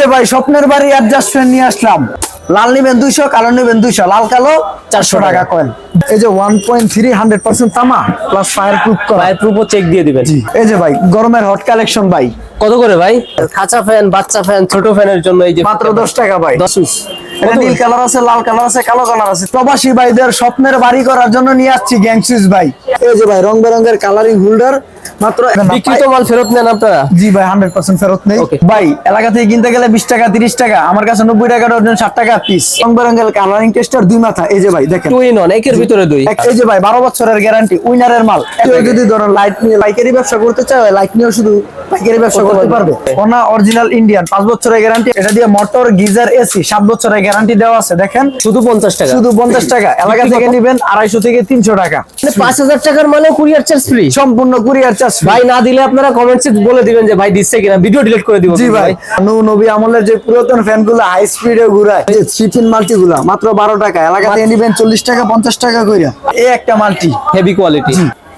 যে ভাই স্বপ্নের বাড়ি অ্যাডজাস্টমেন্ট নিয়ে আসলাম। লাল নিবেন দুইশো কালো নিবেন দুইশো লাল কালো চারশো টাকা কয়েন এই যে one point three hundred percent তামা প্লাস ফায়ার প্রুফ করা। ফায়ার প্রুফও চেক দিয়ে দিবেন। এই যে ভাই গরমের হট কালেকশন ভাই। কত করে ভাই? খাঁচা ফ্যান বাচ্চা ফ্যান ছোট ফ্যানের জন্য এই যে মাত্র দশ টাকা ভাই। দশ পিস এটা নীল কালার আছে লাল কালার আছে কালো কালার আছে। প্রবাসী ভাইদের স্বপ্নের বাড়ি করার জন্য নিয়ে আসছি গ্যাংসুইজ ভাই। এই যে ভাই রং বেরঙের কালারিং হোল্ডার মাত্র বিক্রিত মাল ফেরত নেন আপনারা? জি ভাই হান্ড্রেড পার্সেন্ট ফেরত নেই। ভাই এলাকা থেকে কিনতে গেলে বিশ টাকা তিরিশ টাকা আমার কাছে নব্বই টাকা ডজন ষাট টাকা পিস রং বেরঙের কালারিং টেস্টার দুই মাথা এই যে ভাই দেখেন। টু ইন অন একের ভিতরে দুই। এই যে ভাই বারো বছরের গ্যারান্টি উইনারের মাল। কেউ যদি ধরুন লাইট নিয়ে পাইকারি ব্যবসা করতে চায় লাইট নিয়েও শুধু পাইকারি ব্যবসা করতে পারবে। ওনা অরিজিনাল ইন্ডিয়ান পাঁচ বছরের গ্যারান্টি এটা দিয়ে মোটর গিজার এসি সাত বছরের গ্যারান্টি দেওয়া আছে দেখেন। শুধু পঞ্চাশ টাকা। শুধু পঞ্চাশ টাকা। এলাকা থেকে নিবেন আড়াইশো থেকে তিনশো টাকা। মানে পাঁচ হাজার টাকার মানে কুরিয়ার চার্জ ফ্রি সম্পূর্ণ কুরিয়ার ভাই না দিলে আপনারা কমেন্টসে বলে দিবেন যে ভাই দিচ্ছে কিনা। ভিডিও ডিলিট করে দিব জি ভাই। নু নবী আমলের যে পুরাতন ফ্যানগুলো হাই স্পিডে ঘুরায় থ্রি পিন মাত্র বারো টাকা। এলাকা থেকে নিবেন চল্লিশ টাকা পঞ্চাশ টাকা কইরা। এই একটা মাল্টি হেভি কোয়ালিটি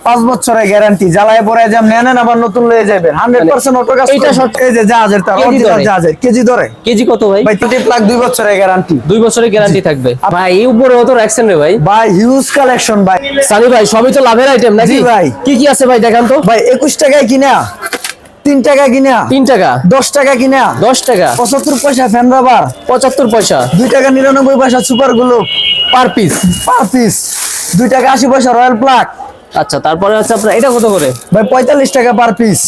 পাঁচ বছরের গ্যারান্টি জ্বালায় পরে যাম নেন আবার নতুন লয়ে যাবেন হান্ড্রেড পার্সেন্ট অটো কাজ এটা এই যে জাহাজের তার? জাহাজের কেজি ধরে কেজি কত ভাই? ভাই তিরিশ লাখ দুই বছরের গ্যারান্টি দুই বছরের গ্যারান্টি থাকবে। ভাই এই উপরে তো রাখছেন রে ভাই? ভাই হিউজ কালেকশন ভাই। সানি ভাই সবই তো লাভের আইটেম নাকি? ভাই। কি কি আছে ভাই দেখান তো। ভাই একুশ টাকায় কিনা তিন টাকা কিনা তিন টাকা। দশ টাকা কিনা দশ টাকা। পঁচাত্তর পয়সা ফ্যান রাবার পঁচাত্তর পয়সা। দুই টাকা নিরানব্বই পয়সা সুপারগুলো পার পিস পার পিস দুই টাকা আশি পয়সা রয়্যাল প্লাগ আচ্ছা তারপরে আছে আপনার এটা কত করে? ভাই পঁয়তাল্লিশ টাকা পার পিস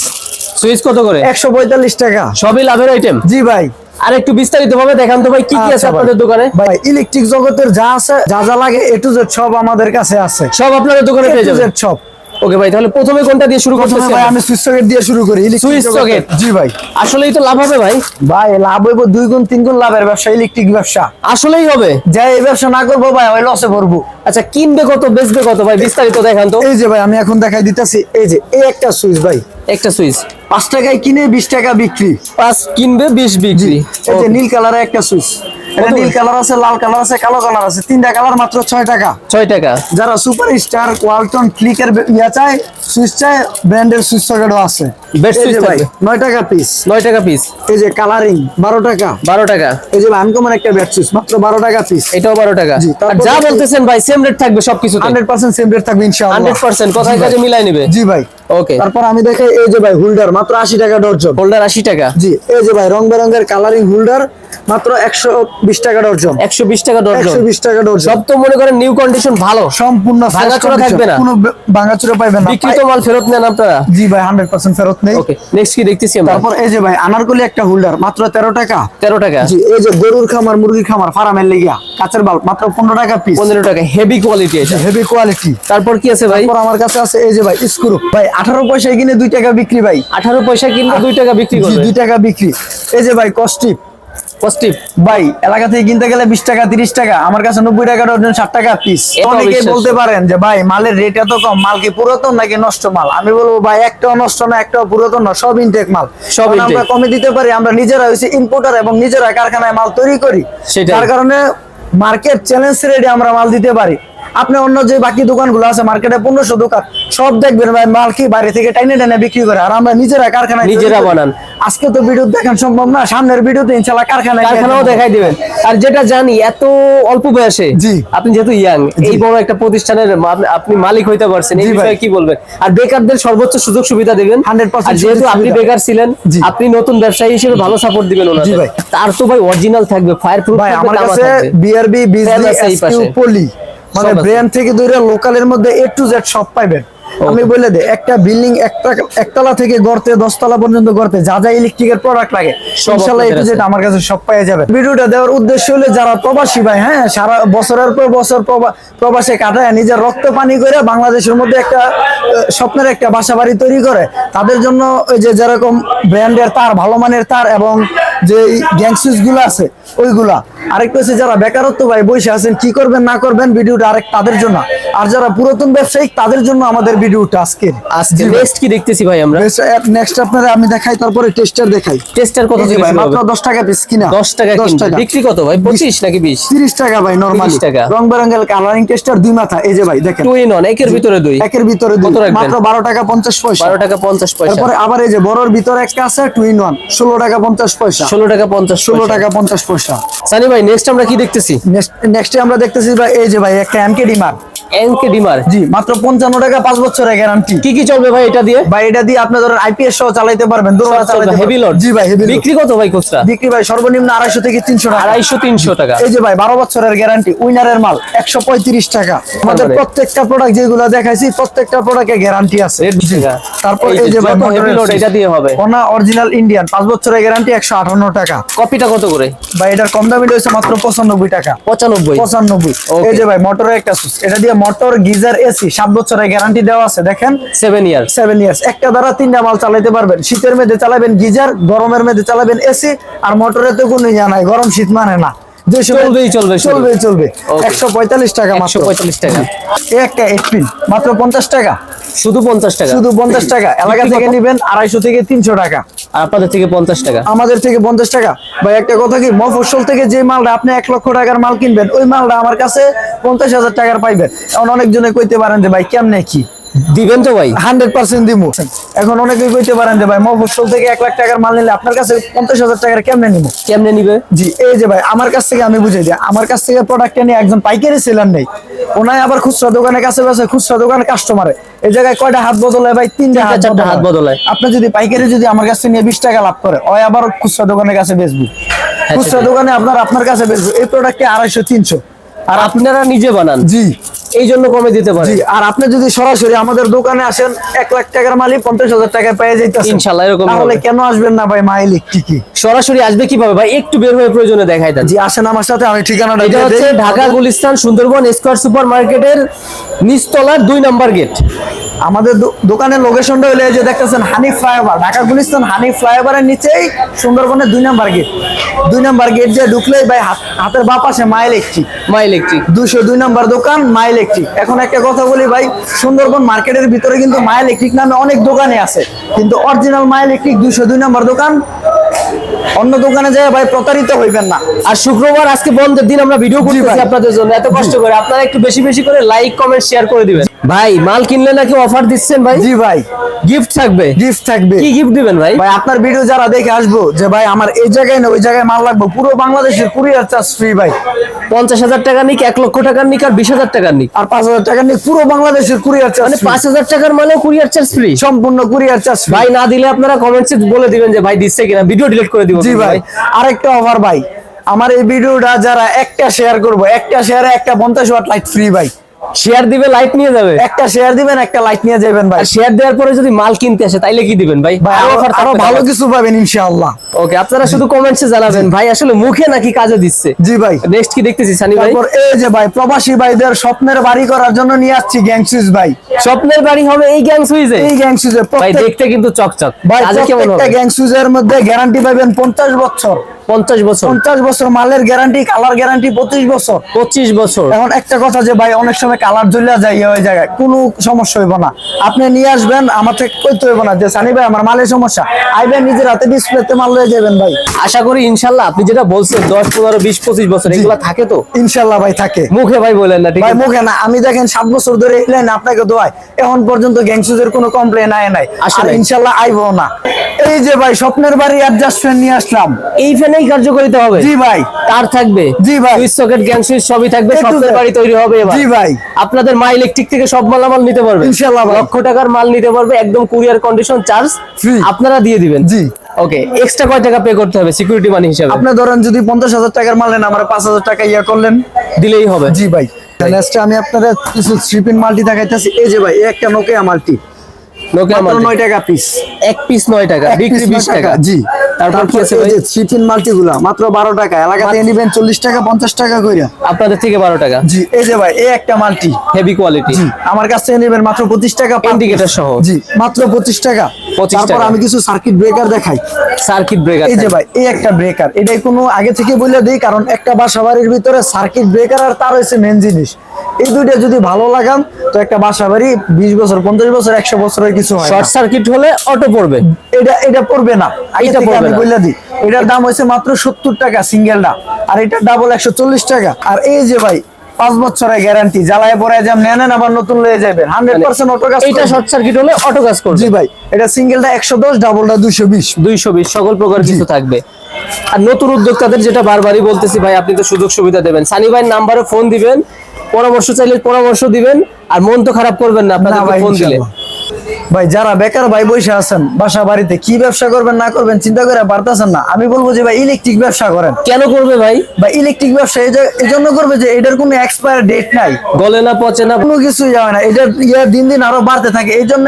সুইচ কত করে? একশো পঁয়তাল্লিশ টাকা। সবই লাভের আইটেম জি ভাই। আর একটু বিস্তারিত ভাবে দেখান তো ভাই কি কি আছে আচ্ছা আপনাদের দোকানে? ভাই ইলেকট্রিক জগতের যা আছে যা যা লাগে এ টু জেড সব আমাদের কাছে আছে। সব আপনাদের দোকানে পেয়ে যাবেন। সব। ওকে ভাই তাহলে প্রথমে কোনটা দিয়ে শুরু করতেছি ভাই আমি সুইচ সকেট দিয়ে শুরু করি সুইচ সকেট? জি ভাই। আসলেই তো লাভ হবে ভাই? ভাই লাভ হইব দুই গুণ তিন গুণ লাভের ব্যবসা ইলেকট্রিক ব্যবসা। আসলেই হবে। যা এই ব্যবসা না করব ভাই ওই লসে পড়ব আচ্ছা কিনবে কত বেচবে কত ভাই? বিস্তারিত দেখান তো। এই যে ভাই আমি এখন দেখাই দিতেছি এই যে এই একটা সুইচ ভাই। একটা সুইচ। পাঁচ টাকায় কিনে বিশ টাকা বিক্রি। পাঁচ কিনবে বিশ বিক্রি। এই যে নীল কালারের একটা সুইচ। এটা নীল কালার আছে লাল কালার আছে কালো কালার আছে। তিনটা কালার মাত্র ছয় টাকা। ছয় টাকা। যারা সুপার স্টার কোয়ালটন ক্লিকের ইয়া চায় সুইচ চায় ব্র্যান্ডের সুইচ সকেটও আছে। Best এই ভাই নয় টাকা পিস নয় টাকা পিস এই যে কালারিং বারো টাকা। বারো টাকা। এই যে আনকমন একটা সুইচ মাত্র বারো টাকা পিস এটাও বারো টাকা। আর যা বলতেছেন ভাই সেম রেট থাকবে সবকিছু হান্ড্রেড পার্সেন্ট সেম রেট থাকবে ইনশাআল্লাহ। হান্ড্রেড পার্সেন্ট কথায় কাজে মিলাই নিবে। জি ভাই। ওকে তারপর আমি দেখাই এই যে ভাই হোল্ডার মাত্র আশি টাকা ডর্জন হোল্ডার আশি টাকা? জি এই যে ভাই রং বেরঙের কালারিং হোল্ডার মাত্র একশো বিশ টাকা ডর্জন একশো বিশ টাকা একশো ডজন বিশ টাকা ডর্জন সব তো মনে করেন নিউ কন্ডিশন ভালো। সম্পূর্ণ ভাঙাচোরা থাকবে না? কোনো ভাঙাচোরা পাইবেন না। বিক্রিত মাল ফেরত নেন আপনারা? জি ভাই হান্ড্রেড পার্সেন্ট ফেরত নেই। ওকে নেক্সট কি দেখতেছি আমরা? তারপর এই যে ভাই আনারকলি একটা হোল্ডার মাত্র তেরো টাকা। তেরো টাকা? জি এই যে গরুর খামার মুরগির খামার ফার্মের লেগিয়া কাঁচের বাল মাত্র পনেরো টাকা পিস পনেরো টাকা হেভি কোয়ালিটি এটা। হেভি কোয়ালিটি তারপর কি আছে ভাই? তারপর আমার কাছে আছে এই যে ভাই স্ক্রু ভাই আঠারো পয়সায় কিনে দুই টাকা বিক্রি ভাই। আঠারো পয়সা কিনলে দুই টাকা বিক্রি দুই টাকা বিক্রি। এই যে ভাই কস্টিপ পজিটিভ ভাই এলাকা থেকে কিনতে গেলে বিশ টাকা তিরিশ টাকা আমার কাছে নব্বই টাকা ডজন ষাট টাকা পিস অবিশ্বাস্য। বলতে পারেন যে ভাই মালের রেট এত কম মাল কি পুরাতন নাকি নষ্ট মাল? আমি বলব ভাই একটাও নষ্ট না একটাও পুরাতন না সব ইনটেক মাল। সব আমরা কমে দিতে পারি আমরা নিজেরা হয়েছি ইম্পোর্টার এবং নিজেরা কারখানায় মাল তৈরি করি। তার কারণে মার্কেট চ্যালেঞ্জ রেটে আমরা মাল দিতে পারি। আপনি অন্য যে বাকি দোকানগুলো আছে মার্কেটে পনেরোশো দোকান সব দেখবেন ভাই মাল কি বাইরে থেকে টাইনে টাইনে বিক্রি করে আর আমরা নিজেরা কারখানায় নিজেরা বানান। আজকে তো ভিডিও দেখান সম্ভব না সামনের ভিডিওতে ইনশাল্লাহ কারখানায় কারখানাও দেখাই দিবেন। আর যেটা জানি এত অল্প বয়সে। আপনি যেহেতু ইয়াং এই বড় একটা প্রতিষ্ঠানের আপনি মালিক হইতে পারছেন এই বিষয়ে কি বলবেন? আর বেকারদের সর্বোচ্চ সুযোগ সুবিধা দিবেন। 100% আর যেহেতু আপনি বেকার ছিলেন আপনি নতুন ব্যবসায়ী হিসেবে ভালো সাপোর্ট দিবেন ওনাদের। তার তো ভাই অরিজিনাল থাকবে ফায়ার প্রুফ ভাই আমার কাছে বিআরবি বিজলি এসকিউ পাশে। পলি মানে ব্র্যান্ড থেকে ধরে লোকালের মধ্যে এ টু জেড সব পাইবেন। আমি বলে দেই একটা বিল্ডিং একটা একতলা থেকে গড়তে দশতলা পর্যন্ত গড়তে যা যা ইলেকট্রিকের প্রোডাক্ট লাগে ইনশাআল্লাহ এ টু আপনাদের জেড আছে। আমার কাছে সব পেয়ে যাবেন। ভিডিওটা দেওয়ার উদ্দেশ্য হলো যারা প্রবাসী ভাই হ্যাঁ সারা বছরের পর বছর প্রবা- প্রবাসে কাটায় নিজের রক্ত পানি করে বাংলাদেশের মধ্যে একটা স্বপ্নের একটা বাসা বাড়ি তৈরি করে তাদের জন্য ওই যে যেরকম ব্র্যান্ডের তার ভালো মানের তার এবং যে গ্যাংসুইচগুলো আছে ওইগুলা। আরেকটা হচ্ছে যারা বেকারত্ব ভাই বসে আছেন কি করবেন না করবেন ভিডিওটা আরেক তাদের জন্য। আর যারা পুরাতন ব্যবসায়িক তাদের জন্য আমাদের ভিডিওটা আজকের আজকে নেক্সট কি দেখতেছি ভাই আমরা? নেক্সট আপনারা আমি দেখাই তারপরে টেস্টার দেখাই। টেস্টার কত থেকে ভাই মাত্র দশ টাকা পিস কিনা? দশ টাকা দশ কিনবে। টাকা। বিক্রি কত ভাই? পঁচিশ নাকি বিশ? তিরিশ টাকা ভাই নর্মালি 30 টাকা। রং বেরঙ্গের কালারিং টেস্টার দুই মাথা এই যে ভাই দেখেন। টু ইন অন একের ভিতরে দুই। একের ভিতরে দুই। মাত্র বারো টাকা পঞ্চাশ পয়সা। বারো টাকা পঞ্চাশ পয়সা। তারপরে আবার এই যে বড়র ভিতরে একটা আছে টু ইন ওয়ান ষোলো টাকা পঞ্চাশ পয়সা। ষোলো টাকা পঞ্চাশ ষোলো টাকা পঞ্চাশ পয়সা। সানি ভাই নেক্সট আমরা কি দেখতেছি? নেক্সটে আমরা দেখতেছি ভাই এই যে ভাই একটা এমকে ডিমার এনকে ডিমার জি মাত্র পঞ্চান্ন টাকা পাঁচ বছরের গ্যারান্টি কি কি চলবে ভাই এটা দিয়ে? ভাই এটা দিয়ে আপনি ধরেন আইপিএস সহ চালাইতে পারবেন দোলা চালাইতে হেভি লোড জি ভাই হেভি বিক্রি কত ভাই খুচরা বিক্রি ভাই সর্বনিম্ন আড়াইশো থেকে তিনশো টাকা। আড়াইশো তিনশো টাকা। এই যে ভাই বারো বছরের গ্যারান্টি উইনারের মাল একশো পঁয়ত্রিশ টাকা। আমাদের প্রত্যেকটা প্রোডাক্ট যেগুলো দেখাইছি প্রত্যেকটা প্রোডাক্টে গ্যারান্টি আছে। তারপর এই যে ভাই হেভি লোড এটা দিয়ে হবে। ওনা অরিজিনাল ইন্ডিয়ান পাঁচ বছরের গ্যারান্টি একশো আটান্ন টাকা। কপিটা কত করে? ভাই এটার কম দামি রয়েছে মাত্র পঁচানব্বই টাকা। পঁচানব্বই। পঁচানব্বই। Okay. এই যে ভাই মোটরের একটা সুইচ এটা দিয়ে মোটর গিজার এসি সাত বছরের গ্যারান্টি দেওয়া আছে দেখেন? সেভেন ইয়ার্স সেভেন ইয়ার্স একটা দ্বারা তিনটা মাল চালাতে পারবেন। শীতের মেয়েদে চালাবেন গিজার গরমের মেয়েদে চালাবেন এসি আর মোটরে তো কোনো ইয়া নাই গরম শীত মানে না। চলবেই চলবে। চলবে একশো পঁয়তাল্লিশ টাকা মাত্র। পঁয়তাল্লিশ টাকা। এই একটা এইট পিন মাত্র পঞ্চাশ টাকা। শুধু পঞ্চাশ টাকা। শুধু পঞ্চাশ টাকা। এলাকা থেকে নিবেন আড়াইশো থেকে তিনশো টাকা। আপনাদের থেকে পঞ্চাশ টাকা। আমাদের থেকে পঞ্চাশ টাকা। ভাই, একটা কথা কি মফসল থেকে যে মালটা আপনি এক লক্ষ টাকার মাল কিনবেন, ওই মালটা আমার কাছে পঞ্চাশ হাজার টাকার পাইবেন। এখন অনেকজনে কইতে পারেন যে, ভাই, কেমনে কি? দিবেন তো ভাই? হান্ড্রেড পার্সেন্ট দিমু। এখন অনেকে কইতে পারেন যে ভাই মফস্বল থেকে এক লাখ টাকার মাল নিলে আপনার কাছে পঞ্চাশ হাজার টাকার কেমনে নিবো? কেমনে নিবে? জি এই যে ভাই আমার কাছ থেকে আমি বুঝাই দিই। আমার কাছ থেকে প্রোডাক্টটা নিয়ে একজন পাইকারি সেলার নেই। ওনায় আবার খুচরা দোকানের কাছে বসে খুচরা দোকানের কাস্টমারে এই জায়গায় কয়টা হাত বদলায় ভাই? তিনটা হাত চারটা হাত বদলায়। আপনি যদি পাইকারি যদি আমার কাছে নিয়ে বিশ টাকা লাভ করে ওই আবার খুচরা দোকানের কাছে বেচবো। খুচরা দোকানে আপনার আপনার কাছে বেচবো। এই প্রোডাক্টে আড়াইশো তিনশো। আর আপনারা নিজে বানান। জি। এই জন্য কমে দিতে পারেন জি আর আপনি যদি সরাসরি আমাদের দোকানে আসেন এক লাখ টাকার মালিক পঞ্চাশ হাজার টাকায় পেয়ে যাইতেছে ইনশাল্লাহ এরকম তাহলে কেন আসবেন না ভাই মা ইলেকট্রিকই সরাসরি আসবে কীভাবে? ভাই একটু বের হয়ে প্রয়োজনে দেখাই দেন। জি আসেন আমার সাথে আমি ঠিকানাটা এটা হচ্ছে। ঢাকা গুলিস্তান সুন্দরবন স্কোয়ার সুপার মার্কেটের নিচতলার দুই নাম্বার গেট। আমাদের দোকানের লোকেশনটা হলে যে দেখতেছেন হানি ফ্লাইওভার। ঢাকা গুলিস্তান হানি ফ্লাইওভারের নিচেই সুন্দরবনের দুই নাম্বার গেট দুই নাম্বার গেট যে ঢুকলেই ভাই হাত- হাতের বাঁ পাশে মা ইলেকট্রিক মা ইলেকট্রিক দুশো দুই নাম্বার দোকান মা ইলেকট্রিক এখন একটা কথা বলি ভাই সুন্দরবন মার্কেটের ভিতরে কিন্তু মা ইলেকট্রিক নামে অনেক দোকানে আছে। কিন্তু অরিজিনাল মা ইলেকট্রিক দুশো দুই নাম্বার দোকান অন্য দোকানে যায় ভাই প্রতারিত হইবেন না। আর শুক্রবার আজকে বন্ধের দিন আমরা ভিডিও করতেছি। আপনাদের জন্য। এত কষ্ট করে আপনারা একটু বেশি বেশি করে লাইক কমেন্ট শেয়ার করে দিবেন। ভাই মাল কিনলে নাকি অফার দিচ্ছেন ভাই? জি ভাই। গিফট থাকবে? গিফট থাকবে। কি গিফট দিবেন ভাই? ভাই আপনার ভিডিও যারা দেখে আসব যে ভাই আমার এই জায়গায় না ওই জায়গায় মাল লাগবে পুরো বাংলাদেশের কুরিয়ার চার্জ ফ্রি ভাই। পঞ্চাশ হাজার টাকা নিক এক লক্ষ টাকার নিক আর বিশ হাজার টাকার নিক। আর পাঁচ হাজার টাকা নিয়ে পুরো বাংলাদেশের কুরিয়ার চার্জ মানে পাঁচ হাজার টাকার মালেও কুরিয়ার চার্জ ফ্রি সম্পূর্ণ কুরিয়ার চার্জ ভাই না দিলে আপনারা কমেন্টসে বলে দিবেন যে ভাই দিচ্ছে কিনা? ভিডিও ডিলিট করে দিব জি ভাই। আরেকটা অফার ভাই। আমার এই ভিডিওটা যারা একটা শেয়ার করব একটা শেয়ারে একটা পঞ্চাশ ওয়াট লাইট ফ্রি ভাই। শেয়ার দিবে লাইট নিয়ে যাবে? একটা শেয়ার দিবেন একটা লাইট নিয়ে যাবেন ভাই। শেয়ার দেওয়ার পরে যদি মাল কিনতে আসে তাইলে কি দিবেন ভাই? ভাই আরও ভালো কিছু পাবেন ইনশাআল্লাহ। ওকে আপনারা শুধু কমেন্টসে জানাবেন ভাই আসলে মুখে নাকি কাজে দিচ্ছে? জি ভাই। নেক্সট কি দেখতেছি সানি ভাই? তারপর এই যে ভাই প্রবাসী ভাইদের স্বপ্নের বাড়ি করার জন্য নিয়ে আসছি গ্যাংসুইজ ভাই। স্বপ্নের বাড়ি হবে এই গ্যাং সুইজে এই গ্যাংসুইজে ভাই দেখতে কিন্তু চকচক। ভাই কেমন হবে? গ্যাংসুইজের মধ্যে গ্যারান্টি পাবেন পঞ্চাশ বছর। পঞ্চাশ বছর? পঞ্চাশ বছর মালের গ্যারান্টি কালার গ্যারান্টি পঁচিশ বছর। পঁচিশ বছর। এখন একটা কথা যে ভাই অনেক সময় কালার জ্বলিয়া যায় ওই জায়গায় কোনো সমস্যা হইব না। আপনি নিয়ে আসবেন আমার থেকে কইতে হইব না। যে সানি ভাই আমার মালের সমস্যা। আইবেন নিজের হাতে ডিসপ্লেতে মাল লয়ে যাবেন ভাই। আশা করি ইনশাল্লাহ আপনি যেটা বলছেন দশ পনেরো বিশ পঁচিশ বছর এগুলা থাকে তো? ইনশাল্লাহ ভাই থাকে। মুখে ভাই বলেন না ঠিক ভাই মুখে না। আমি দেখেন সাত বছর ধরে এলেন আপনাকে দোয়াই এখন পর্যন্ত গ্যাংসুজের কোনো কমপ্লেন আয় নাই। আসলে। ইনশাল্লাহ আইবো না। এই যে ভাই স্বপ্নের বাড়ি অ্যাডজাস্টমেন্ট নিয়ে আসলাম। এই ফ্যানেই কার্যকারিতা হবে? জি ভাই। তার থাকবে? জি ভাই। সুইচ সকেট গ্যাং সুইচ সবই থাকবে স্বপ্নের বাড়ি তৈরি হবে এবার। জি ভাই। আপনাদের মা ইলেকট্রিক থেকে সব মালামাল নিতে পারবে ইনশাআল্লাহ লক্ষ টাকার মাল নিতে পারবে একদম কুরিয়ার কন্ডিশন চার্জ ফ্রি আপনারা দিয়ে দিবেন। জি। ওকে এক্সট্রা কয় টাকা পে করতে হবে সিকিউরিটি মানি হিসাবে? আপনি ধরেন যদি পঞ্চাশ হাজার টাকার মাল নেন আমার পাঁচ হাজার টাকা ইয়া করলেন। দিলেই হবে। জি ভাই। নেক্সট আমি আপনাদের কিছু শিপিং মালটি দেখাইতেছি। এই যে ভাই একটা নোকিয়া মাল্টি নোকিয়া মাত্র মাল্টি টাকা পিস এক পিস নয় টাকা বিক্রি টাকা। জি। তারপর কি আছে ভাই? স্ট্রিপিন মাল্টি মাত্র বারো টাকা। এলাকা নিবেন চল্লিশ টাকা পঞ্চাশ টাকা কইরা। আপনাদের থেকে বারো টাকা। জি এই যে ভাই এই একটা মাল্টি। হেভি কোয়ালিটি জি আমার কাছ থেকে নেবেন মাত্র পঁচিশ টাকা per ইন্ডিকেটর সহ। জি মাত্র পঁচিশ টাকা। 25 তারপর আমি কিছু সার্কিট ব্রেকার দেখাই। সার্কিট ব্রেকার এই যে ভাই এই একটা ব্রেকার এটাই কোনো আগে থেকে বলে দিই কারণ একটা বাসা বাড়ির ভিতরে সার্কিট ব্রেকার আর তার হচ্ছে মেন জিনিস। এই দুইটা যদি ভালো লাগান তো একটা বাসা বাড়ি বিশ বছর পঞ্চাশ বছর একশো বছরের কিছু হয় শর্ট সার্কিট হলে অটো পড়বে। এটা এটা পড়বে না। এটা আমি না। বলে দিই। এটার দাম হয়েছে মাত্র সত্তর টাকা সিঙ্গেলটা আর এটা ডাবল একশো চল্লিশ টাকা। আর এই যে ভাই পাঁচ বছরের গ্যারান্টি জ্বালায় পরে যাম নেন আবার নতুন লয়ে যাবেন হান্ড্রেড পার্সেন্ট অটো কাজ করবে। শর্ট সার্কিট হলে অটো কাজ করবে। জি ভাই এটা সিঙ্গেলটা একশো দশ ডাবলটা দুশো বিশ। দুইশো বিশ সকল প্রকার কিছু থাকবে। আর নতুন উদ্যোক্তাদের যেটা বারবারই বলতেছি ভাই আপনি তো সুযোগ সুবিধা দেবেন। সানি ভাইয়ের নাম্বারে ফোন দিবেন। পরামর্শ চাইলে পরামর্শ দিবেন আর মন তো খারাপ করবেন না আপনাদের ফোন দিলে। ভাই যারা বেকার ভাই বসে আছেন বাসা বাড়িতে কি ব্যবসা করবেন না করবেন চিন্তা করে পারতেছেন না। আমি বলব যে ভাই ইলেকট্রিক ব্যবসা করেন। কেন করবে ভাই? বা ইলেকট্রিক ব্যবসা এই জন্য করবে যে এটার কোনো এক্সপায়ার ডেট নাই। গলে না পচে না। কোনো কিছুই যাবে না। এটা ইয়ে দিন দিন আরও বাড়তে থাকে। এই জন্য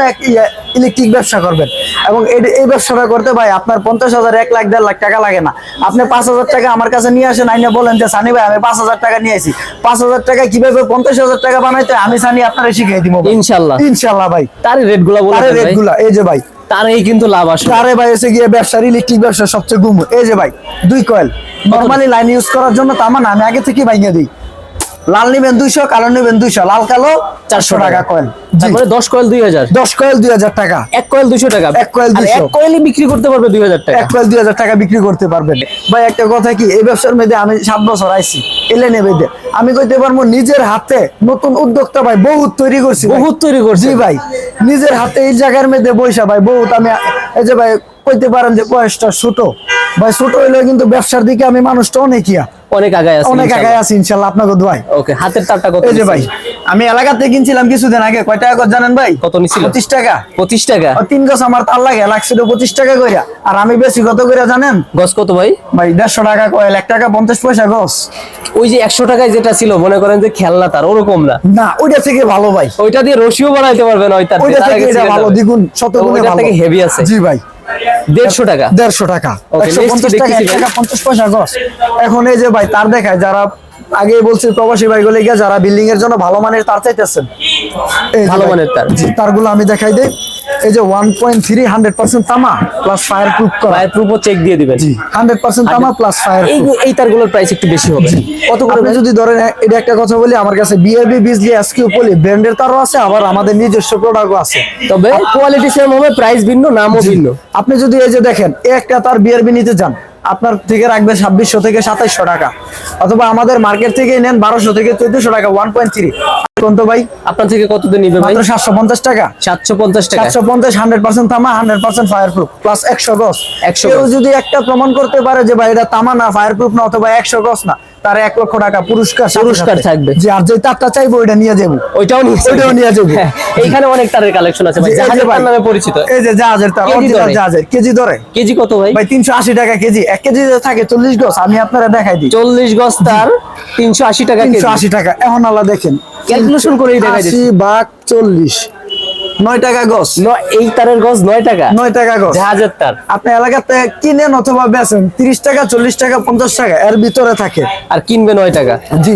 ইলেকট্রিক ব্যবসা করবেন। এবং এই- ব্যবসাটা করতে ভাই আপনার পঞ্চাশ হাজার এক লাখ দেড় লাখ টাকা লাগে না। আপনি পাঁচ হাজার টাকা আমার কাছে নিয়ে আসেন আইনে বলেন যে সানি ভাই আমি পাঁচ হাজার টাকা নিয়ে আসি পাঁচ হাজার টাকা কীভাবে পঞ্চাশ হাজার টাকা বানাইতে আমি সানি আপনারা শিখিয়ে দিব ইনশাল্লাহ ইনশাল্লাহ ভাই। তার রেটগুলা বলে রেটগুলা এই যে ভাই। তারই কিন্তু লাভ আসবে। আরে ভাই এসে গিয়ে ব্যবসার ইলেকট্রিক ব্যবসা সবচেয়ে গুম। এই যে ভাই দুই কয়েল নর্মালি লাইন ইউজ করার জন্য তামান আমি আগে থেকে ভাঙিয়ে দিই। লাল নিবেন দুইশো কালো নিবেন দুইশো লাল কালো চারশো টাকা কয়েল তারপরে দশ কয়েল দুই হাজার দশ কয়েল দুই হাজার টাকা। এক কয়েল দুশো টাকা। এক কয়েল আর 200 এক কয়েলই বিক্রি করতে পারবে দুই হাজার টাকা। এক কয়েল দুই হাজার টাকা বিক্রি করতে পারবেন। ভাই একটা কথা কি এই ব্যবসার মধ্যে আমি সাত বছর আইছি। এলে নেবে আমি কইতে পারব নিজের হাতে নতুন উদ্যোক্তা ভাই বহুত তৈরি করছি বহুত তৈরি করছি। ভাই নিজের হাতে এই জায়গার মধ্যে বৈশা ভাই বহুত আমি এই যে ভাই কইতে পারেন যে বয়সটা ছোট। ভাই ছোট হইলেও কিন্তু ব্যবসার দিকে আমি মানুষটা অনেকিয়া। অনেক আগায় আছে অনেক আগে আছি ইনশাল্লাহ আপনাকে দোয়াই। ওকে হাতের তারটা কত এই যে ভাই আমি এলাকাতে কিনছিলাম কিছুদিন আগে কয় টাকা করে জানেন ভাই? কত নিছিল? পঁচিশ টাকা। পঁচিশ টাকা? আর তিন গাছ আমার তার লাগে লাগছিল পঁচিশ টাকা কইরা। আর আমি বেশি কত করে জানেন? গছ কত ভাই? ভাই দেড়শো টাকা কয়েল এক টাকা পঞ্চাশ পয়সা গছ ওই যে একশো টাকায় যেটা ছিল মনে করেন যে খেলনা তার ওরকম না? না ওইটা থেকে ভালো ভাই। ওইটা দিয়ে রশিও বানাইতে পারবেন ওই তার ওইটা থেকে ভালো দ্বিগুণ শত তো গুণে ভালো। থেকে হেভি আছে। জি ভাই। দেড়শো টাকা। দেড়শো টাকা। একশো পঞ্চাশ টাকা দেখতেছি এক ভাই। টাকা পঞ্চাশ পয়সা গছ এখন এই যে ভাই তার দেখায় যারা আগে বলছি প্রবাসী ভাই গুলো গিয়ে যারা বিল্ডিং এর জন্য ভালো মানের তার চাইতেছেন। এই ভালো মানের তার। তারগুলো আমি দেখাই দেই। এই যে one point three hundred percent তামা প্লাস ফায়ার প্রুফ করা। ফায়ার প্রুফও চেক দিয়ে দিবেন। জি হান্ড্রেড পার্সেন্ট তামা প্লাস ফায়ার এই তারগুলোর প্রাইস একটু বেশি হবে। কত করে আপনি যদি ধরেন এটা একটা কথা বলি আমার কাছে বিআরবি বিজলি এসকিউ পলি ব্র্যান্ডের তারও আছে আবার আমাদের নিজস্ব প্রোডাক্টও আছে। তবে কোয়ালিটি সেম হবে প্রাইস ভিন্ন নামও ভিন্ন। আপনি যদি এই যে দেখেন একটা তার বিআরবি নিতে যান আপনার থেকে রাখবে ছাব্বিশশো থেকে সাতাইশশো টাকা। অথবা আমাদের মার্কেট থেকে নেন বারোশো থেকে চোদ্দশো টাকা ওয়ান পয়েন্ট থ্রি কোন ভাই? আপনার থেকে কত দিন নিবে ভাই? মাত্র সাতশো পঞ্চাশ টাকা। সাতশো পঞ্চাশ টাকা। সাতশো পঞ্চাশ হান্ড্রেড পার্সেন্ট থামা hundred percent fire proof plus একশো 100 কেউ যদি একটা প্রমাণ করতে পারে যে ভাই এটা তামা না ফায়ার প্রুফ না অথবা একশো গস না তার এক লক্ষ টাকা পুরস্কার পুরস্কার থাকবে। জি আর যে তারটা চাইব ওইটা নিয়ে যাব। ওইটাও নিয়ে ওইটাও নিয়ে যাব। হ্যাঁ, এইখানে অনেক তারের কালেকশন আছে ভাই। যে জাহাজের তার নামে পরিচিত। এই যে জাহাজের তার অরিজিনাল? জাহাজের কেজি ধরে কেজি কত ভাই? ভাই তিনশো আশি টাকা কেজি। এক কেজি থাকে চল্লিশ গজ আমি আপনারা দেখাই দিই। চল্লিশ গজ তার তিনশো আশি টাকা কেজি। তিনশো আশি টাকা। এখন আল্লাহ দেখেন। ক্যালকুলেশন করেই দেখা আশি যাচ্ছে ভাগ চল্লিশ। নয় টাকা গজ। এই তারের গজ নয় টাকা? নয় টাকা গজ। জাহাজের তার। আপনি এলাকাতে কিনেন অথবা বেচেন তিরিশ টাকা চল্লিশ টাকা পঞ্চাশ টাকা এর ভিতরে থাকে। আর কিনবে নয় টাকা।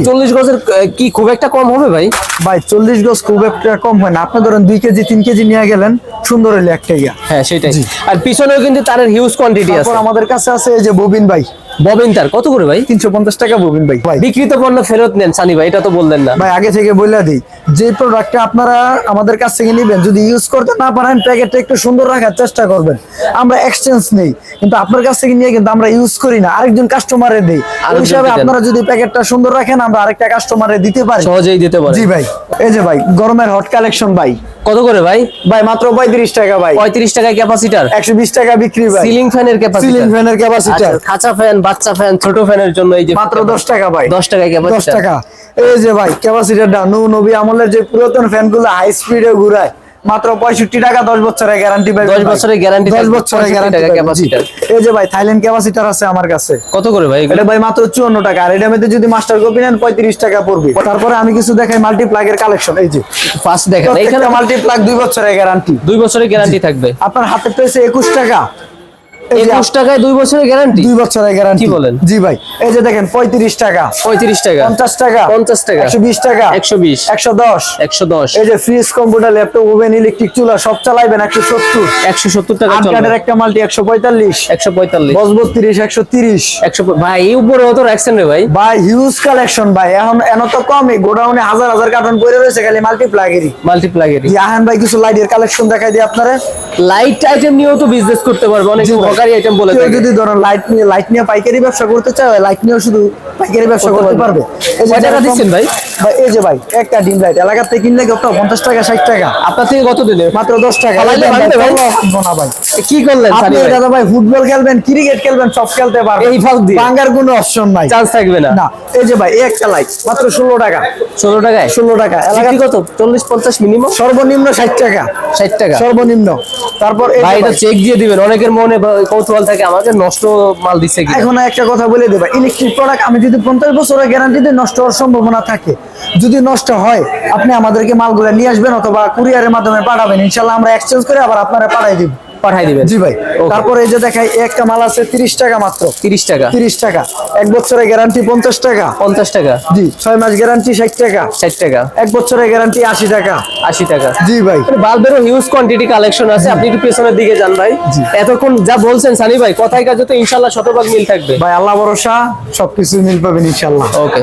চল্লিশ গজের কি খুব একটা কম হবে ভাই? ভাই চল্লিশ গজ খুব একটা কম হয় না। আপনি ধরেন দুই কেজি তিন কেজি নিয়ে গেলেন সুন্দর হইলে একটা ইয়া। হ্যাঁ সেটাই। আর পিছনেও কিন্তু তারের হিউজ কোয়ান্টিটি আছে। আমাদের কাছে আছে এই যে ববিন ভাই। ববিন তার কত করে ভাই? তিনশো পঞ্চাশ টাকা ববিন ভাই। ভাই বিক্রিত পণ্য ফেরত নেন সানি ভাই এটা তো বললেন না। ভাই আগে থেকে বলে দিই যে প্রোডাক্টটা আপনারা আমাদের কাছ থেকে নেবেন যদি ইউজ করতে না পারেন প্যাকেটটা একটু সুন্দর রাখার চেষ্টা করবেন। আমরা এক্সচেঞ্জ নেই কিন্তু আপনার কাছ থেকে নিয়ে কিন্তু আমরা ইউজ করি না আরেকজন কাস্টমারে দেই। আরেকজনকে হিসাবে আপনারা যদি প্যাকেটটা সুন্দর রাখেন আমরা আরেকটা কাস্টমারে দিতে পারি। সহজেই দিতে পারে জি ভাই এই যে ভাই গরমের হট কালেকশন ভাই। কত করে ভাই? ভাই মাত্র পঁয়ত্রিশ টাকা ভাই। পঁয়ত্রিশ টাকা ক্যাপাসিটার একশো বিশ টাকা বিক্রি ভাই। সিলিং ফ্যানের সিলিং ফ্যানের ক্যাপাসিটার খাঁচা ফ্যান বাচ্চা ফ্যান ছোট ফ্যানের জন্য এই যে মাত্র দশ টাকা ভাই। দশ টাকা দশ টাকা। এই যে ভাই ক্যাপাসিটারটা নু নবী আমলের যে পুরাতন ফ্যানগুলো হাই স্পিডে ঘুরায় মাত্র পঁয়ষট্টি টাকা দশ বছরের গ্যারান্টি 10 বছরের গ্যারান্টি দশ বছরের 65 গ্যারান্টি। এই যে ভাই থাইল্যান্ড ক্যাপাসিটার আছে আমার কাছে। কত করে ভাই? এটা ভাই মাত্র চুয়ান্ন টাকা আর এটা মধ্যে যদি মাস্টার কপি নেন পঁয়ত্রিশ টাকা পড়বে। তারপরে আমি কিছু দেখাই মাল্টি প্লাগের কালেকশন এই যে। ফার্স্ট দেখেন এখানে মাল্টিপ্লাগ মাল্টি প্লাগ দুই বছরের গ্যারান্টি দুই বছরের গ্যারান্টি থাকবে। আপনার হাতে পেয়েছে একুশ টাকা। এই যে একুশ টাকায় দুই বছরের গ্যারান্টি দুই বছরের গ্যারান্টি কি বলেন? জি ভাই এই যে দেখেন পঁয়ত্রিশ টাকা। পঁয়ত্রিশ টাকা। পঞ্চাশ টাকা। পঞ্চাশ টাকা। একশো বিশ টাকা। একশো বিশ। একশো দশ। একশো দশ। এই যে fridge computer laptop oven electric চুলা সব চালাইবেন একশো সত্তর। একশো সত্তর টাকা আট কার্ডের একটা মাল্টি একশো পঁয়তাল্লিশ। একশো পঁয়তাল্লিশ। দশ বত্রিশ একশো তিরিশ। একশো ভাই এই উপরে তো রাখছেন রে ভাই। ভাই হিউজ কালেকশন ভাই। এখন এন তো কমই। গোডাউনে হাজার হাজার কার্টন পড়ে রয়েছে খালি মাল্টিপ্লাগেরই মাল্টিপ্লাগেরই আহেন ভাই কিছু লাইটের কালেকশন দেখাই দিই আপনারা। লাইট আইটেম নিয়েও তো বিজনেস করতে পারবে। অনেক জি আইটেম বলে কেউ যদি ধরেন লাইট নিয়ে লাইট নিয়ে পাইকারি ব্যবসা করতে চায় লাইট নিয়েও শুধু পাইকারি ব্যবসা করতে পারবে। এই যে টাকা দিচ্ছেন ভাই? ভাই এই যে ভাই একটা ডিম লাইট এলাকার থেকে কিনলে কত পঞ্চাশ টাকা ষাট টাকা? আপনার থেকে কত দিলে? মাত্র দশ টাকা। ভাই, ভাই? ভাই। কি করলেন আপনি দাদা ভাই ফুটবল খেলবেন ক্রিকেট খেলবেন সব খেলতে পারবেন। এই দিয়ে? ভাঙার কোনো অপশন নাই। চান্স থাকবে না। না এই যে ভাই এই একটা লাইট মাত্র ষোলো টাকা। ষোলো টাকায়? ষোলো টাকা। বিক্রি এলাকার কত? চল্লিশ পঞ্চাশ মিনিমাম সর্বনিম্ন ষাট টাকা। ষাট টাকা? সর্বনিম্ন। তারপর ভাই এটা চেক দিয়ে দিবেন। অনেকের মনে কৌতূহল থাকে আমাদের নষ্ট মাল দিচ্ছে এখন একটা কথা বলে দেবা ইলেকট্রিক প্রোডাক্ট আমি যদি পঞ্চাশ বছরের গ্যারান্টি দিই নষ্ট হওয়ার সম্ভাবনা থাকে, যদি নষ্ট হয়, আপনি আমাদেরকে মালগুলো নিয়ে আসবেন অথবা কুরিয়ারের মাধ্যমে পাঠাবেন, ইনশাল্লাহ আমরা এক্সচেঞ্জ করে আবার আপনারা পাঠাই দিব। পাঠাই দিবেন। জি ভাই। তারপরে এই যে দেখাই একটা মাল আছে তিরিশ টাকা মাত্র। তিরিশ টাকা। তিরিশ টাকা। এক বছরের গ্যারান্টি পঞ্চাশ টাকা। পঞ্চাশ টাকা। জি ছয় মাস গ্যারান্টি ষাট টাকা। ষাট টাকা। এক বছরের গ্যারান্টি আশি টাকা। আশি টাকা। জি ভাই। বাল্বেরও হিউজ কোয়ান্টিটি কালেকশন আছে। আপনি একটু পেছনের দিকে যান ভাই। এতক্ষণ যা বলছেন সানি ভাই কথায় কাজে তো ইনশাল্লাহ শতভাগ মিল থাকবে। ভাই আল্লাহ ভরসা সবকিছু মিল পাবেন ইনশাল্লাহ ওকে